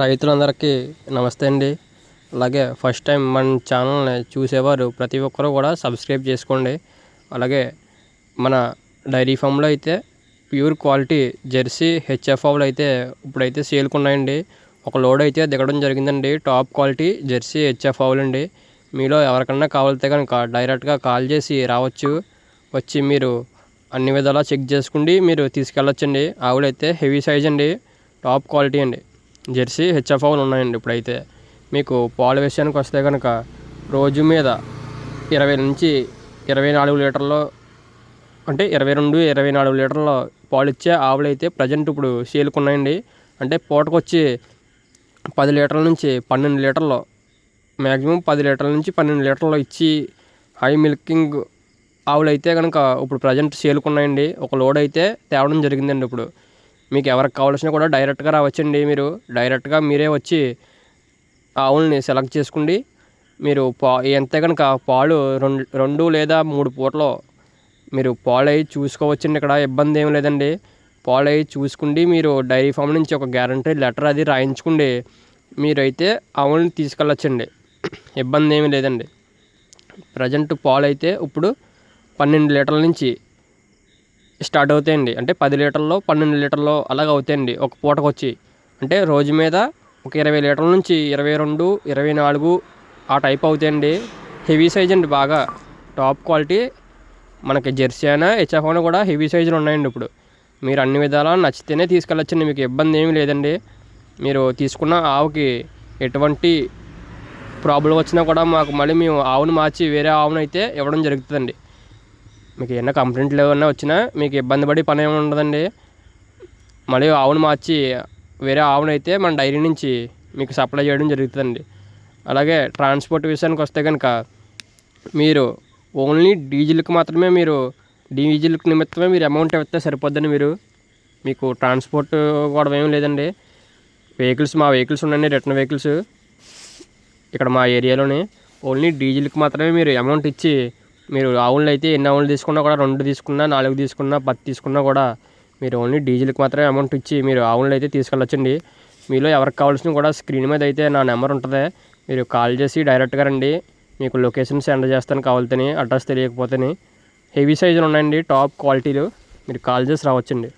రైతులందరికీ నమస్తే అండి. అలాగే ఫస్ట్ టైం మన ఛానల్ని చూసేవారు ప్రతి ఒక్కరూ కూడా సబ్స్క్రైబ్ చేసుకోండి. అలాగే మన డైరీ ఫామ్లో అయితే ప్యూర్ క్వాలిటీ జెర్సీ హెచ్ఎఫ్ ఆవులు అయితే ఇప్పుడైతే సేల్కి ఉన్నాయండి ఒక లోడ్ అయితే దిగడం జరిగిందండి. టాప్ క్వాలిటీ జెర్సీ హెచ్ఎఫ్ అండి. మీలో ఎవరికన్నా కావాలితే కనుక డైరెక్ట్గా కాల్ చేసి రావచ్చు. వచ్చి మీరు అన్ని విధాలా చెక్ చేసుకుండి మీరు తీసుకెళ్ళొచ్చండి. ఆవులైతే హెవీ సైజ్ అండి. టాప్ క్వాలిటీ అండి. జెర్సీ హెచ్ఎఫ్ ఉన్నాయండి ఇప్పుడైతే. మీకు పాలు విషయానికి వస్తే కనుక రోజు మీద ఇరవై నుంచి ఇరవై నాలుగు లీటర్లు అంటే ఇరవై రెండు ఇరవై నాలుగు లీటర్ల పాలు ఇచ్చే ఆవులు అయితే ప్రజెంట్ ఇప్పుడు సేలుకున్నాయండి. అంటే పూటకొచ్చి పది లీటర్ల నుంచి పన్నెండు లీటర్లు మ్యాక్సిమం పది లీటర్ల నుంచి పన్నెండు లీటర్లు ఇచ్చి హై మిల్కింగ్ ఆవులు అయితే కనుక ఇప్పుడు ప్రజెంట్ సేలుకున్నాయండి. ఒక లోడ్ అయితే తేవడం జరిగిందండి ఇప్పుడు. మీకు ఎవరికి కావాల్సిన కూడా డైరెక్ట్గా రావచ్చండి మీరు. డైరెక్ట్గా మీరే వచ్చి ఆవుల్ని సెలెక్ట్ చేసుకోండి మీరు పా ఎంత కనుక పాలు రెండు రెండు లేదా మూడు పూటలో మీరు పాలు అవి చూసుకోవచ్చండి ఇక్కడ ఇబ్బంది ఏం లేదండి. పాలు అవి చూసుకుండి మీరు డైరీ ఫామ్ నుంచి ఒక గ్యారంటీ లెటర్ అది రాయించుకోండి మీరైతే ఆవుల్ని తీసుకెళ్ళచ్చండి. ఇబ్బంది ఏమీ లేదండి. ప్రజెంట్ పాలు అయితే ఇప్పుడు పన్నెండు లీటర్ల నుంచి స్టార్ట్ అవుతాయండి. అంటే పది లీటర్లో పన్నెండు లీటర్లో అలాగ అవుతాయండి. ఒక పూటకు వచ్చి అంటే రోజు మీద ఒక ఇరవై లీటర్ల నుంచి ఇరవై రెండు ఇరవై నాలుగు ఆ టైప్ అవుతాయండి. హెవీ సైజ్ అండి బాగా. Top quality. మనకి జెర్సీ అయినా హెచ్ఎఫ్ అయినా కూడా హెవీ సైజులు ఉన్నాయండి ఇప్పుడు. మీరు అన్ని విధాలా నచ్చితేనే తీసుకెళ్ళొచ్చండి. మీకు ఇబ్బంది ఏమీ లేదండి. మీరు తీసుకున్న ఆవుకి ఎటువంటి ప్రాబ్లం వచ్చినా కూడా మాకు మళ్ళీ మేము ఆవును మార్చి వేరే ఆవును అయితే ఇవ్వడం జరుగుతుందండి. మీకు ఏమైనా కంప్లైంట్లు ఏమైనా వచ్చినా మీకు ఇబ్బంది పడి పని ఏమి ఉండదండి. మళ్ళీ ఆవును మార్చి వేరే ఆవునైతే మన డైరీ నుంచి మీకు సప్లై చేయడం జరుగుతుందండి. అలాగే ట్రాన్స్పోర్ట్ విషయానికి వస్తే కనుక మీరు ఓన్లీ డీజిల్కి మాత్రమే మీరు డీజిల్కి నిమిత్తమే మీరు అమౌంట్ ఇస్తే సరిపోద్దని మీరు. మీకు ట్రాన్స్పోర్ట్ కూడా ఏం లేదండి. వెహికల్స్ మా వెహికల్స్ ఉన్నాయండి రిటర్న్ వెహికల్స్ ఇక్కడ మా ఏరియాలోనే ఓన్లీ డీజిల్కి మాత్రమే మీరు అమౌంట్ ఇచ్చి మీరు ఆవులను అయితే ఎన్ని ఆవులు తీసుకున్నా కూడా రెండు తీసుకున్నా నాలుగు తీసుకున్నా పత్తి తీసుకున్నా కూడా మీరు ఓన్లీ డీజిల్కి మాత్రమే అమౌంట్ ఇచ్చి మీరు ఆవులను అయితే తీసుకెళ్ళొచ్చండి. మీలో ఎవరికి కావాల్సిన కూడా స్క్రీన్ మీద అయితే నా నెంబర్ ఉంటుంది. మీరు కాల్ చేసి డైరెక్ట్గా రండి. మీకు లొకేషన్ సెండ్ చేస్తాను కావాలని అడ్రస్ తెలియకపోతేనే. హెవీ సైజులు ఉన్నాయండి టాప్ క్వాలిటీలు. మీరు కాల్ చేసి రావచ్చండి.